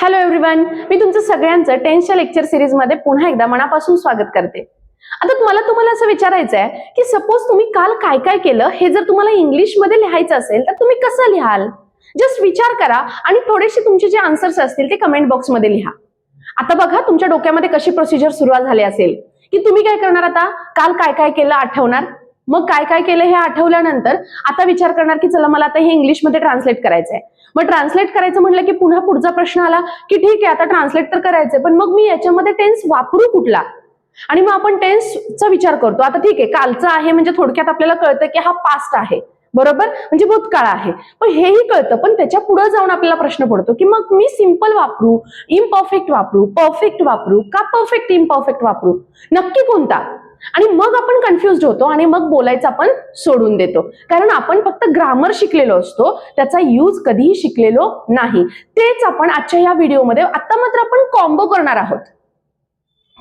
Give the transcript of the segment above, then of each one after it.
Hello everyone मी तुमचं सगळ्यांचं टेन्सच्या lecture सिरीजमध्ये पुन्हा एकदा मनापासून स्वागत करते. आता मला तुम्हाला असं विचारायचं आहे की सपोज तुम्ही काल काय काय केलं? हे जर तुम्हाला इंग्लिशमध्ये लिहायचं असेल तर तुम्ही कसं लिहाल? जस्ट विचार करा आणि थोडेसे तुमचे जे आन्सर्स असतील ते कमेंट बॉक्समध्ये लिहा. आता बघा तुमच्या डोक्यामध्ये कशी प्रोसिजर सुरुवात झाली असेल? की तुम्ही काय करणार आता? काल काय काय केलं आठवणार? मग काय काय केलं हे आठवल्यानंतर आता विचार करणार की चला मला आता हे इंग्लिशमध्ये ट्रान्सलेट करायचं आहे मग ट्रान्सलेट करायचं म्हटलं की पुन्हा पुढचा प्रश्न आला की ठीक आहे आता ट्रान्सलेट तर करायचंय पण मग मी याच्यामध्ये टेन्स वापरू कुठला? आणि मग आपण टेन्सचा विचार करतो. आता ठीक आहे कालचं आहे म्हणजे थोडक्यात आपल्याला कळतं की हा पास्ट आहे. बरोबर? म्हणजे भूतकाळ आहे. पण हेही कळतं पण त्याच्या पुढे जाऊन आपल्याला प्रश्न पडतो की मग मी सिंपल वापरू इम्परफेक्ट वापरू परफेक्ट वापरू का परफेक्ट इम्परफेक्ट वापरू? नक्की कोणता? आणि मग आपण कन्फ्युज होतो आणि मग बोलायचं आपण सोडून देतो. कारण आपण फक्त ग्रामर शिकलेलो असतो त्याचा यूज कधीही शिकलेलो नाही. तेच आपण आजच्या या व्हिडिओमध्ये आता मात्र आपण कॉम्बो करणार आहोत.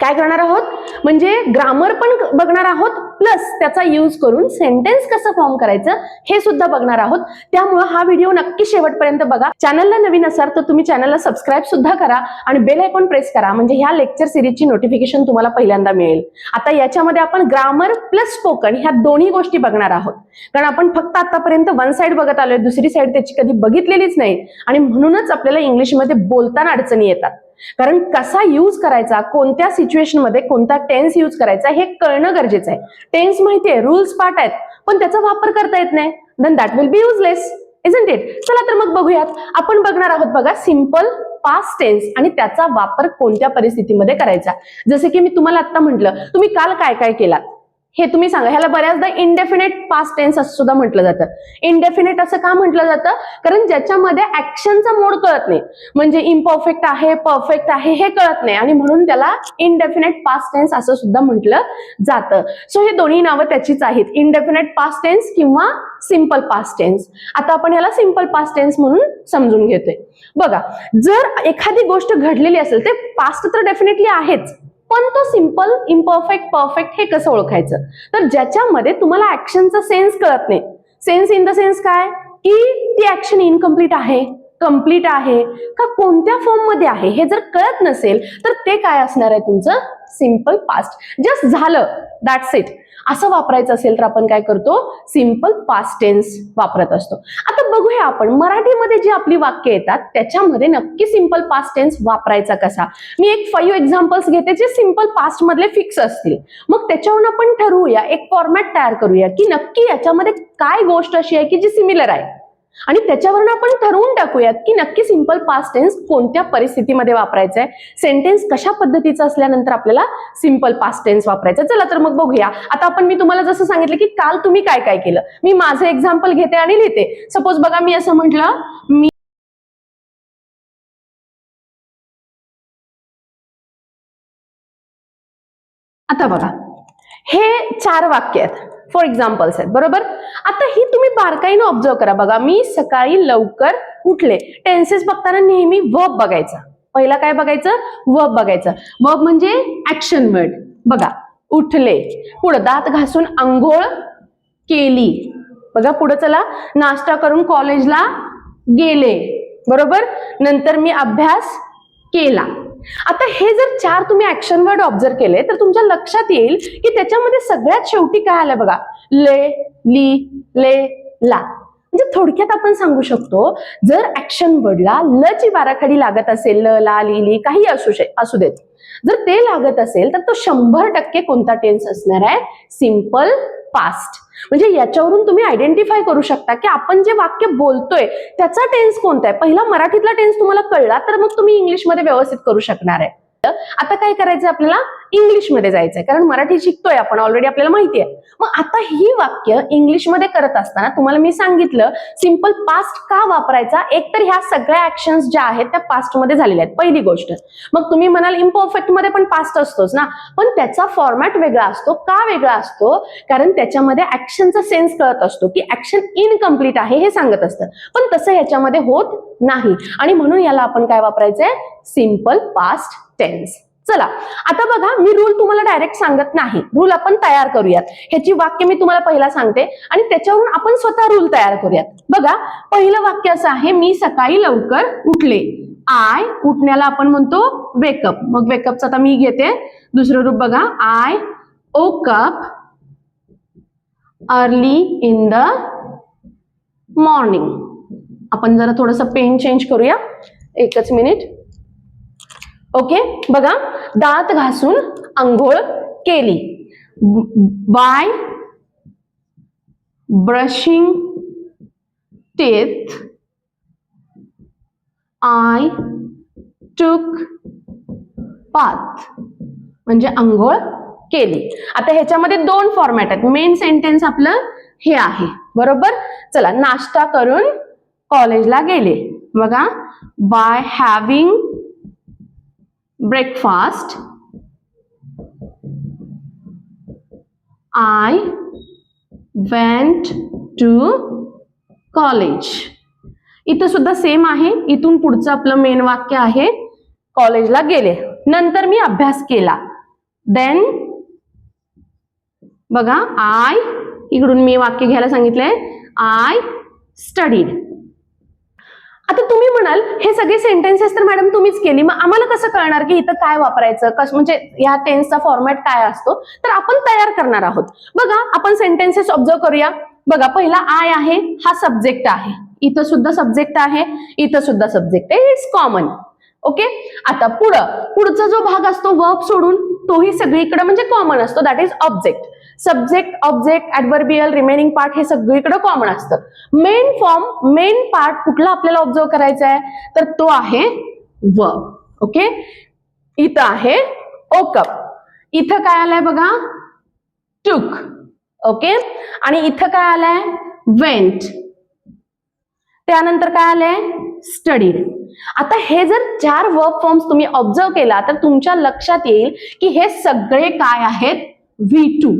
काय करणार आहोत? म्हणजे ग्रामर पण बघणार आहोत प्लस त्याचा यूज करून सेंटेन्स कसं फॉर्म करायचं हे सुद्धा बघणार आहोत. त्यामुळं हा व्हिडिओ नक्की शेवटपर्यंत बघा. चॅनलला नवीन असाल तर तुम्ही चॅनलला सबस्क्राईब सुद्धा करा आणि बेल आयकॉन प्रेस करा. म्हणजे ह्या लेक्चर सिरीजची नोटिफिकेशन तुम्हाला पहिल्यांदा मिळेल. आता याच्यामध्ये आपण ग्रामर प्लस स्पोकन ह्या दोन्ही गोष्टी बघणार आहोत. कारण आपण फक्त आतापर्यंत वन साईड बघत आलोय दुसरी साईड त्याची कधी बघितलेलीच नाही. आणि म्हणूनच आपल्याला इंग्लिशमध्ये बोलताना अडचणी येतात. कारण कसा यूज करायचा कोणत्या सिच्युएशनमध्ये कोणता टेन्स यूज करायचा हे कळणं गरजेचं आहे. टेन्स माहितीये रूल्स पार्ट आहेत पण त्याचा वापर करता येत नाही. Then that will be useless isn't it चला तर मग बघूयात. आपण बघणार आहोत बघा सिंपल पास्ट टेन्स आणि त्याचा वापर कोणत्या परिस्थितीमध्ये करायचा. जसे की मी तुम्हाला आता म्हटलं तुम्ही काल काय काय केलात? हे तुम्ही सांगा. ह्याला बऱ्याचदा इंडेफिनेट पास्ट टेन्स असं सुद्धा म्हटलं जातं. इंडेफिनेट असं का म्हटलं जातं? कारण ज्याच्यामध्ये ऍक्शनचा मोड कळत नाही. म्हणजे इम्परफेक्ट आहे परफेक्ट आहे हे कळत नाही. आणि म्हणून त्याला इंडेफिनेट पास्ट टेन्स असं सुद्धा म्हटलं जातं. सो हे दोन्ही नावं त्याचीच आहेत. इंडेफिनेट पास्ट टेन्स किंवा सिंपल पास्ट टेन्स आता आपण याला सिंपल पास्ट टेन्स म्हणून समजून घेतोय. बघा जर एखादी गोष्ट घडलेली असेल ते पास्ट तर डेफिनेटली आहेच. पण तो सिंपल इम्परफेक्ट परफेक्ट हे कसं ओळखायचं? तर ज्याच्यामध्ये तुम्हाला ऍक्शनचा सेन्स कळत नाही. सेन्स इन द सेन्स काय? की ती ऍक्शन इनकम्प्लीट आहे. कंप्लीट आहे का कोणत्या फॉर्ममध्ये आहे हे जर कळत नसेल तर ते काय असणार आहे तुमचं? सिंपल पास्ट जस्ट झालं दॅट्स इट असं वापरायचं असेल तर आपण काय करतो? सिंपल पास्ट टेन्स वापरत असतो. आता बघूया आपण मराठीमध्ये जी आपली वाक्य येतात त्याच्यामध्ये नक्की सिंपल पास्ट टेन्स वापरायचा कसा? मी एक फाईव्ह एक्झाम्पल्स घेते जे सिंपल पास्ट मधले फिक्स असतील. मग त्याच्यावरून आपण ठरवूया एक फॉर्मॅट तयार करूया की नक्की याच्यामध्ये काय गोष्ट अशी आहे की जी सिमिलर आहे. आणि त्याच्यावरून आपण ठरवून टाकूयात की नक्की सिंपल पास्ट टेन्स कोणत्या परिस्थितीमध्ये वापरायचा आहे सेंटेन्स कशा पद्धतीचा असल्यानंतर आपल्याला सिंपल पास्ट टेन्स वापरायचा चला तर मग बघूया. आता आपण मी तुम्हाला जसं सांगितलं की काल तुम्ही काय काय केलं? मी माझं एक्झाम्पल घेते आणि लिहिते. सपोज बघा मी असं म्हटलं मी आता बघा. हे चार वाक्य आहेत. फॉर एक्झाम्पल्स आहेत बरोबर? आता ही तुम्ही बारकाईनं ऑब्झर्व करा. बघा मी सकाळी लवकर उठले. टेन्सेस बघताना नेहमी वर्ब बघायचा. पहिला काय बघायचं? वर्ब बघायचं. वर्ब म्हणजे ऍक्शन वर्ड बघा उठले. पुढं दात घासून आंघोळ केली. बघा पुढं चला. नाश्ता करून कॉलेजला गेले. बरोबर? नंतर मी अभ्यास केला. आता हे जर चार तुम्ही ऍक्शन वर्ड ऑब्झर्व केले तर तुमच्या लक्षात येईल की त्याच्यामध्ये सगळ्यात शेवटी काय आलं बघा. ले ली ले ला. म्हणजे थोडक्यात आपण सांगू शकतो जर ऍक्शन वर्डला ल ची बाराखडी लागत असेल ल ला ली ली काही असू असू देत. जर ते लागत असेल तर तो शंभर टक्के कोणता टेन्स असणार आहे? सिंपल पास्ट म्हणजे याच्यावरून तुम्ही आयडेंटिफाय करू शकता की आपण जे वाक्य बोलतोय त्याचा टेन्स कोणता आहे? पहिला मराठीतला टेन्स तुम्हाला कळला तर मग तुम्ही इंग्लिशमध्ये व्यवस्थित करू शकणार आहे. आता काय करायचं आपल्याला? इंग्लिशमध्ये जायचंय. कारण मराठी शिकतोय आपण ऑलरेडी आपल्याला माहिती आहे मग आता ही वाक्य इंग्लिशमध्ये करत असताना तुम्हाला मी सांगितलं सिंपल पास्ट का वापरायचा? एक तर ह्या सगळ्या ऍक्शन्स ज्या आहेत त्या पास्टमध्ये झालेल्या आहेत. पहिली गोष्ट. मग तुम्ही म्हणाल इम्परफेक्टमध्ये पण पास्ट असतोच ना? पण त्याचा फॉर्मॅट वेगळा असतो. का वेगळा असतो? कारण त्याच्यामध्ये ऍक्शनचा सेन्स कळत असतो की ऍक्शन इनकम्प्लीट आहे हे सांगत असतं. पण तसं ह्याच्यामध्ये होत नाही. आणि म्हणून याला आपण काय वापरायचंय? सिंपल पास्ट टेन्स चला आता बघा मी रूल तुम्हाला डायरेक्ट सांगत नाही. रूल आपण तयार करूयात. ह्याची वाक्य मी तुम्हाला पहिला सांगते आणि त्याच्यावरून आपण स्वतः रूल तयार करूयात. बघा पहिलं वाक्य असं आहे मी सकाळी लवकर उठले. आय उठण्याला आपण म्हणतो वेकअप मग वेकअपचं आता मी घेते. दुसरं रूप बघा. I woke up early in the morning आपण जरा थोडस पेन चेंज करूया. एकच मिनिट ओके? बघा दात घासून आंघोळ केली. By brushing teeth I took bath म्हणजे आंघोळ केली. आता ह्याच्यामध्ये दोन फॉर्मॅट आहेत. मेन सेंटेन्स आपलं हे आहे. बरोबर? चला नाश्ता करून कॉलेजला गेले. बघा by having breakfast I went to college इथं सुद्धा सेम आहे. इथून पुढचं आपलं मेन वाक्य आहे कॉलेजला गेले. नंतर मी अभ्यास केला. देन बघा आय इकडून मी वाक्य घ्यायला सांगितलंय. आय स्टडीड आता तुम्ही म्हणाल हे सगळे सेंटेन्सेस तर मॅडम तुम्हीच केली. मग आम्हाला कसं कळणार की इथं काय वापरायचं? कसं म्हणजे या टेन्सचा फॉर्मॅट काय असतो? तर आपण तयार करणार आहोत. बघा आपण सेंटेन्सेस ऑब्झर्व करूया. बघा पहिला आय आहे हा सब्जेक्ट आहे. इथं सुद्धा सब्जेक्ट आहे इथं सुद्धा सब्जेक्ट आहे. इट्स कॉमन ओके आता पुढं. पुढचा जो भाग असतो वर्ब सोडून तोही सगळीकडे म्हणजे कॉमन असतो. That is object subject object adverbial remaining part हे सगळीकडे कॉमन असतं. मेन फॉर्म मेन पार्ट कुठला आपल्याला ऑब्झर्व करायचा आहे तर तो आहे व ओके इथं आहे ओकप इथं काय आलंय बघा? टुक ओके आणि इथं काय आलंय? वेंट त्यानंतर काय आलंय? स्टडीड आता हे जर चार वर्क फॉर्म्स तुम्ही ऑब्झर्व केला तर तुमच्या लक्षात येईल की हे सगळे काय आहेत? व्ही टू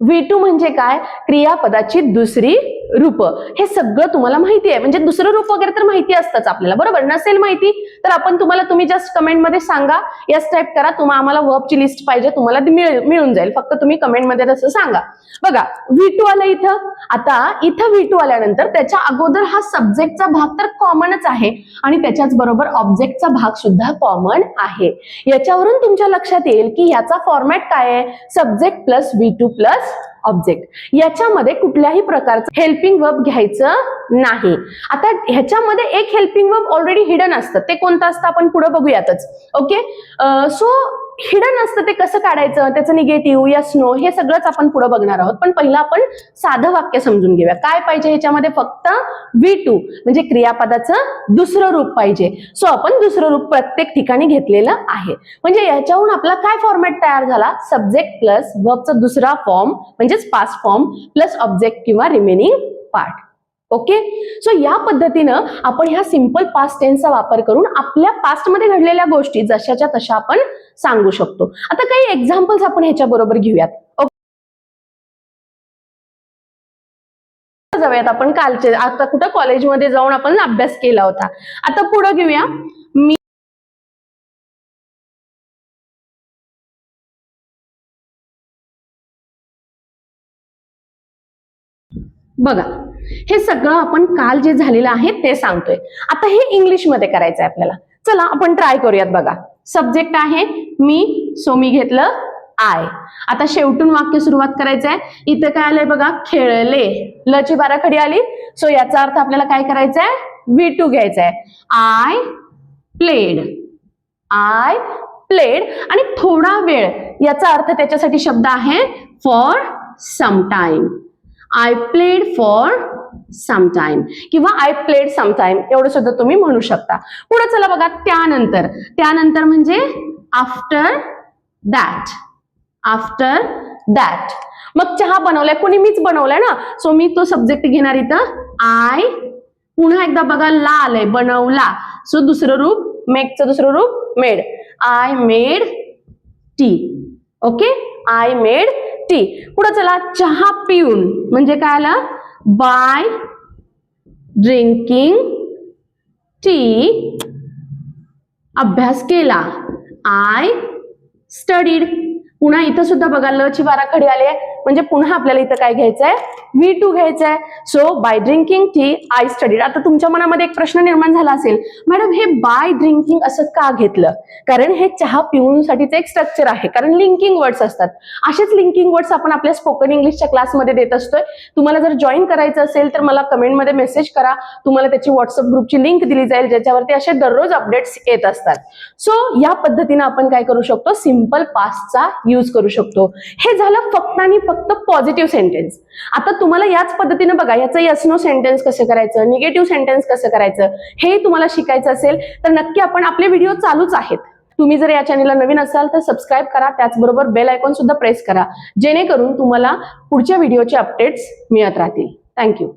व्ही टू म्हणजे काय? क्रियापदाची दुसरी रूप. हे सगळं तुम्हाला माहिती आहे. म्हणजे दुसरं रूप वगैरे तर माहिती असतंच आपल्याला. बरोबर? नसेल माहिती तर आपण तुम्हाला तुम्ही जस्ट कमेंटमध्ये सांगा. यस टाईप करा. तुम्हाला आम्हाला वर्बची लिस्ट पाहिजे. तुम्हाला ती मिळ- मिळून जाईल. फक्त तुम्ही कमेंटमध्ये तसं सांगा. बघा व्ही टू आलं इथं. आता इथं व्ही टू आल्यानंतर त्याच्या अगोदर हा सब्जेक्टचा भाग तर कॉमनच आहे. आणि त्याच्याच बरोबर ऑब्जेक्टचा भाग सुद्धा कॉमन आहे. याच्यावरून तुमच्या लक्षात येईल की याचा फॉर्मॅट काय आहे? Subject plus V two plus object याच्यामध्ये कुठल्याही प्रकारचं हेल्पिंग वर्ब घ्यायचं नाही. आता ह्याच्यामध्ये एक हेल्पिंग वर्ब ऑलरेडी हिडन असतं. ते कोणतं असतं? आपण पुढे बघूयातच. ओके सो हिडन असतं ते कसं काढायचं त्याचं निगेटिव्ह यस नो हे सगळंच आपण पुढे बघणार आहोत. पण पहिलं आपण साधं वाक्य समजून घेऊया. काय पाहिजे ह्याच्यामध्ये फक्त? व्ही टू म्हणजे क्रियापदाचं दुसरं रूप पाहिजे. सो आपण दुसरं रूप प्रत्येक ठिकाणी घेतलेलं आहे. म्हणजे याच्याहून आपला काय फॉर्मॅट तयार झाला? सब्जेक्ट प्लस वर्बचा दुसरा फॉर्म म्हणजेच पास फॉर्म प्लस ऑब्जेक्ट किंवा रिमेनिंग पार्ट ओके सो या पद्धतीनं आपण ह्या सिंपल पास्ट टेन्सचा वापर करून आपल्या पास्टमध्ये घडलेल्या गोष्टी जशाच्या तशा आपण सांगू शकतो. आता काही एक्झाम्पल्स आपण ह्याच्या बरोबर घेऊयात. जाऊयात आपण कालचे आता कुठं कॉलेजमध्ये जाऊन आपण अभ्यास केला होता. आता पुढे घेऊया. मी बघा. हे सगळं आपण काल जे झालेलं आहे ते सांगतोय. आता हे इंग्लिशमध्ये करायचं आहे आपल्याला. चला आपण ट्राय करूयात बघा. सब्जेक्ट आहे मी सो मी घेतलं आय आता शेवटून वाक्य सुरुवात करायचं आहे इथं काय आलंय बघा खेळले. लची बाराखडी आली. सो याचा अर्थ आपल्याला काय करायचा आहे व्ही टू घ्यायचा आहे आय प्लेड आय प्लेड आणि थोडा वेळ याचा अर्थ त्याच्यासाठी शब्द आहे for some time I played for sometime किंवा आय प्लेड समटाईम एवढं सुद्धा तुम्ही म्हणू शकता. पुढे चला बघा त्यानंतर. त्यानंतर म्हणजे आफ्टर दॅट आफ्टर दॅट मग चहा बनवलाय. कोणी मीच बनवलाय ना? सो मी तो सब्जेक्ट घेणार इथं. आय पुन्हा एकदा बघा ला आलंय. बनवला. सो दुसरं रूप मेकचं दुसरं रूप made I made tea okay I made tea पुढे चला चहा पिऊन. म्हणजे काय आलं? बाय ड्रिंकिंग टी अभ्यास केला. I studied. पुन्हा इथं सुद्धा बघा ल ची बाराखडी आली आहे. म्हणजे पुन्हा आपल्याला इथं काय घ्यायचं आहे व्ही टू घ्यायचं आहे so by drinking tea I studied आता तुमच्या मनामध्ये एक प्रश्न निर्माण झाला असेल मॅडम हे बाय ड्रिंकिंग असं का घेतलं? कारण हे चहा पिऊन साठीचं एक स्ट्रक्चर आहे. कारण लिंकिंग वर्ड्स असतात. असेच लिंकिंग वर्ड्स आपण आपल्या स्पोकन इंग्लिशच्या क्लासमध्ये देत असतोय. तुम्हाला जर जॉईन करायचं असेल तर मला कमेंटमध्ये मेसेज करा. तुम्हाला त्याची व्हॉट्सअप ग्रुपची लिंक दिली जाईल ज्याच्यावरती असे दररोज अपडेट्स येत असतात. सो या पद्धतीनं आपण काय करू शकतो? सिंपल पास्टचा यूज करू शकतो. हे झालं फक्त आणि फक्त पॉझिटिव्ह सेंटेन्स आता तुम्हाला याच पद्धतीनं बघा याचं यस नो सेंटेन्स कसं करायचं निगेटिव्ह सेंटेन्स कसं करायचं हे तुम्हाला शिकायचं असेल तर नक्की आपण आपले व्हिडिओ चालूच आहेत. तुम्ही जर या चॅनलला नवीन असाल तर सबस्क्राईब करा त्याचबरोबर बेल आयकॉन सुद्धा प्रेस करा जेणेकरून तुम्हाला पुढच्या व्हिडिओचे अपडेट्स मिळत राहतील. थँक्यू